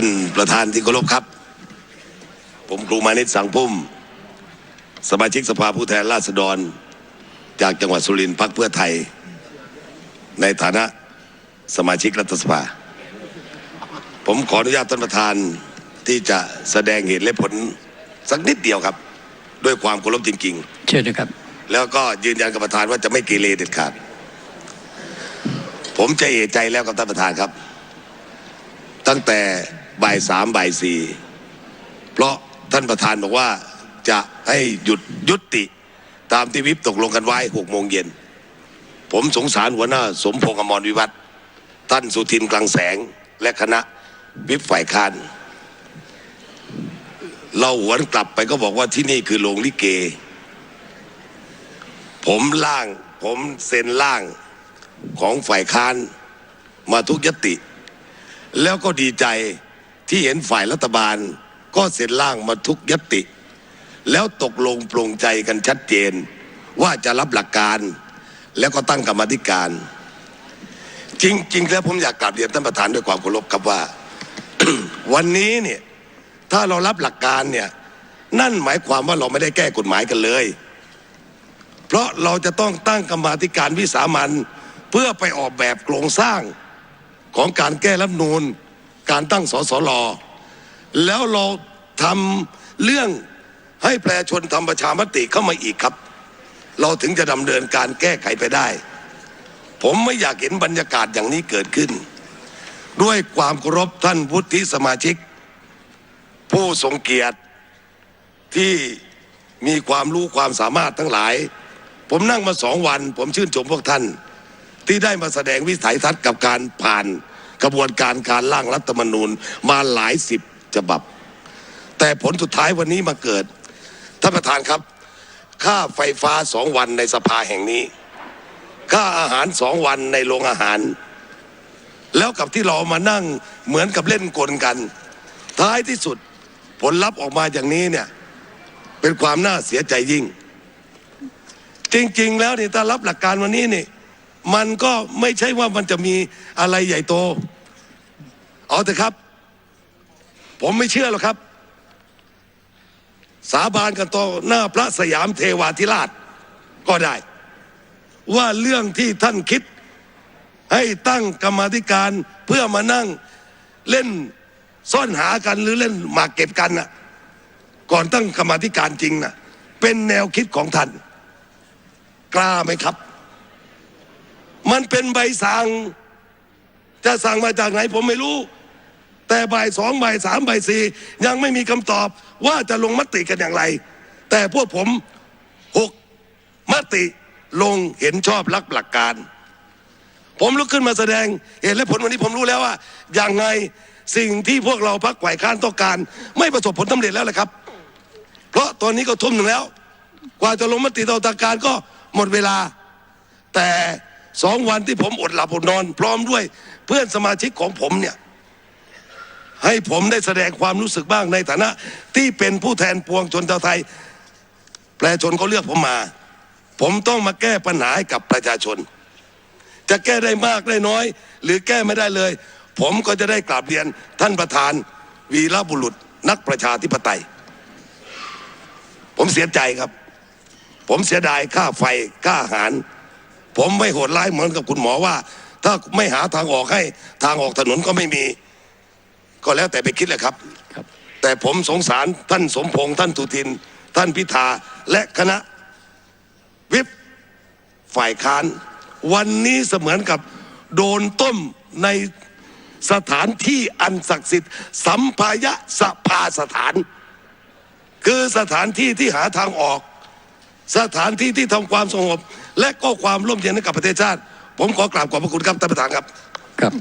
านประธานที่เคารพครับ ผมครูมานิตสังพุ่ม สมาชิกสภาผู้แทนราษฎร จากจังหวัดสุรินทร์พรรคเพื่อไทย ในฐานะสมาชิกรัฐสภา ผมขออนุญาตท่านประธานที่จะแสดงเหตุและผลสักนิดเดียวครับ ด้วยความเคารพจริง ๆ เชิญนะครับ แล้วก็ยืนยันกับประธานว่าจะไม่เกเรเด็ดขาด ผมจะเอะใจแล้วกับท่านประธานครับ ตั้งแต่ บ่ายสามบ่ายสี่เพราะท่านประธานบอกว่าจะให้หยุดยุติตามที่วิปตกลงกันไว้หกโมงเย็น ผมสงสารหัวหน้า สมพงษ์อมรวิวัฒท่านสุทินกลางแสงและคณะวิปฝ่ายค้านเราหวนกลับไปก็บอกว่าที่นี่คือโรงลิเก ผมร่าง ผมเซ็นร่างของฝ่ายค้านมาทุกยติ แล้วก็ดีใจ ที่เห็นฝ่ายรัฐบาลก็เซ็นร่างมาทุกยติ แล้วตกลงปรงใจกันชัดเจน ว่าจะรับหลักการ แล้วก็ตั้งกรรมธิการ จริง ๆ แล้วผมอยากกราบเรียนท่านประธานด้วยความเคารพครับว่า วันนี้เนี่ยถ้าเรารับหลักการเนี่ยนั่นหมายความว่าเราไม่ได้แก้กฎหมายกันเลย เพราะเราจะต้องตั้งกรรมธิการวิสามันเพื่อไปออกแบบโครงสร้างของการแก้รัฐนูน การตั้งสสรแล้วเราทำเรื่องให้ประชาชนทำประชามติเข้ามาอีกครับ เราถึงจะดำเนินการแก้ไขไปได้ ผมไม่อยากเห็นบรรยากาศอย่างนี้เกิดขึ้น ด้วยความเคารพท่านวุฒิสมาชิก ผู้ทรงเกียรติที่มีความรู้ความสามารถทั้งหลาย ผมนั่งมาสองวัน ผมชื่นชมพวกท่าน ที่ได้มาแสดงวิสัยทัศน์กับการผ่าน กระบวนการการร่างรัฐธรรมนูญมาหลายสิบฉบับ แต่ผลสุดท้ายวันนี้มาเกิดท่านประธานครับ ค่าไฟฟ้าสองวันในสภาแห่งนี้ ค่าอาหารสองวันในโรงอาหาร แล้วกับที่เรามานั่งเหมือนกับเล่นกลกัน ท้ายที่สุดผลลัพธ์ออกมาอย่างนี้เนี่ยเป็นความน่าเสียใจยิ่ง จริง ๆ แล้วนี่ถ้ารับหลักการวันนี้นี่ มันก็ไม่ใช่ว่ามันจะมีอะไรใหญ่โต เอาเถอะครับ ผมไม่เชื่อหรอกครับ สาบานกันต่อหน้าพระสยามเทวาธิราชก็ได้ ว่าเรื่องที่ท่านคิด ให้ตั้งกรรมธิการเพื่อมานั่งเล่นซ่อนหากันหรือเล่นหมากเก็บกันน่ะ ก่อนตั้งกรรมธิการจริงน่ะ เป็นแนวคิดของท่าน กล้าไหมครับ มันเป็นใบสั่ง จะสั่งมาจากไหนผมไม่รู้ แต่บ่ายสองบ่ายสามบ่ายสี่ยังไม่มีคำตอบว่าจะลงมติกันอย่างไร แต่พวกผมหกมติลงเห็นชอบรักหลักการ ผมลุกขึ้นมาแสดงเหตุและผลวันนี้ผมรู้แล้วว่า อย่างไงสิ่งที่พวกเราพักฝ่ายค้านต้องการ ไม่ประสบผลสำเร็จแล้วแหละครับ เพราะตอนนี้ก็ทุ่มหนึ่งแล้ว กว่าจะลงมติต่อตาการก็หมดเวลา แต่ สองวันที่ผมอดหลับอดนอน พร้อมด้วยเพื่อนสมาชิกของผมเนี่ย ให้ผมได้แสดงความรู้สึกบ้างในฐานะ ที่เป็นผู้แทนปวงชนชาวไทย ประชาชนเขาเลือกผมมา ผมต้องมาแก้ปัญหาให้กับประชาชน จะแก้ได้มากได้น้อย หรือแก้ไม่ได้เลย ผมก็จะได้กราบเรียนท่านประธาน วีรบุรุษ นักประชาธิปไตย ผมเสียใจครับ ผมเสียดายค่าไฟค่าอาหาร ผมไม่โหดร้ายเหมือนกับคุณหมอว่า ถ้าไม่หาทางออกให้ทางออกถนนก็ไม่มี ก็แล้วแต่ไปคิดแหละครับครับแต่ผมสงสารท่านสมพงษ์ท่านสุทิน ท่านพิธาและคณะวิปฝ่ายค้าน วันนี้เสมือนกับโดนต้มในสถานที่อันศักดิ์สิทธิ์สัมภายะสภาสถาน คือสถานที่ที่หาทางออก สถานที่ที่ทำความสงบ และก็ความร่มเย็นให้กับประเทศชาติ ผมขอกราบขอบพระคุณครับท่านประธานครับครับ